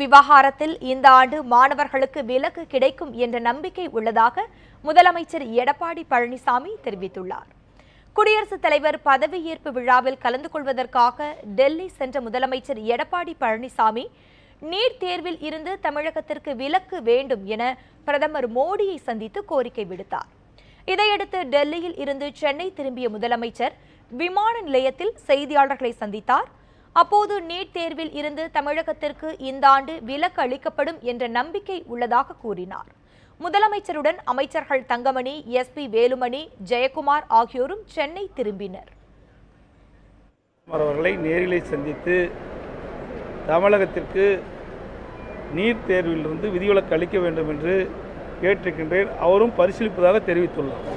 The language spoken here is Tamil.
விவகாரத்தில் இந்த ஆண்டு மாணவர்களுக்கு விலக்கு கிடைக்கும் என்ற நம்பிக்கை உள்ளதாக முதலமைச்சர் எடப்பாடி பழனிசாமி தெரிவித்துள்ளார். குடியரசுத் தலைவர் பதவியேற்பு விழாவில் கலந்து கொள்வதற்காக டெல்லி சென்ற முதலமைச்சர் எடப்பாடி பழனிசாமி நீட் தேர்வில் இருந்து தமிழகத்திற்கு விலக்கு வேண்டும் என பிரதமர் மோடியை சந்தித்து கோரிக்கை விடுத்தார். இதையடுத்து டெல்லியில் இருந்து சென்னை திரும்பிய முதலமைச்சர் விமான நிலையத்தில் செய்தியாளர்களை சந்தித்தார். அப்போது நீட் தேர்வில் இருந்து தமிழகத்திற்கு இந்த ஆண்டு விலக்கு அளிக்கப்படும் என்ற நம்பிக்கை உள்ளதாக கூறினார். முதலமைச்சருடன் அமைச்சர்கள் தங்கமணி எஸ்பி வேலுமணி ஜெயக்குமார் ஆகியோரும் சென்னை திரும்பினர். அவர்களை நேரிலே சந்தித்து தமிழகத்திற்கு நீட் தேர்விலிருந்து விதிவிலக்கு அளிக்க வேண்டும் என்று கேட்டிருக்கின்றேன். அவரும் பரிசீலிப்பதாக தெரிவித்துள்ளார்.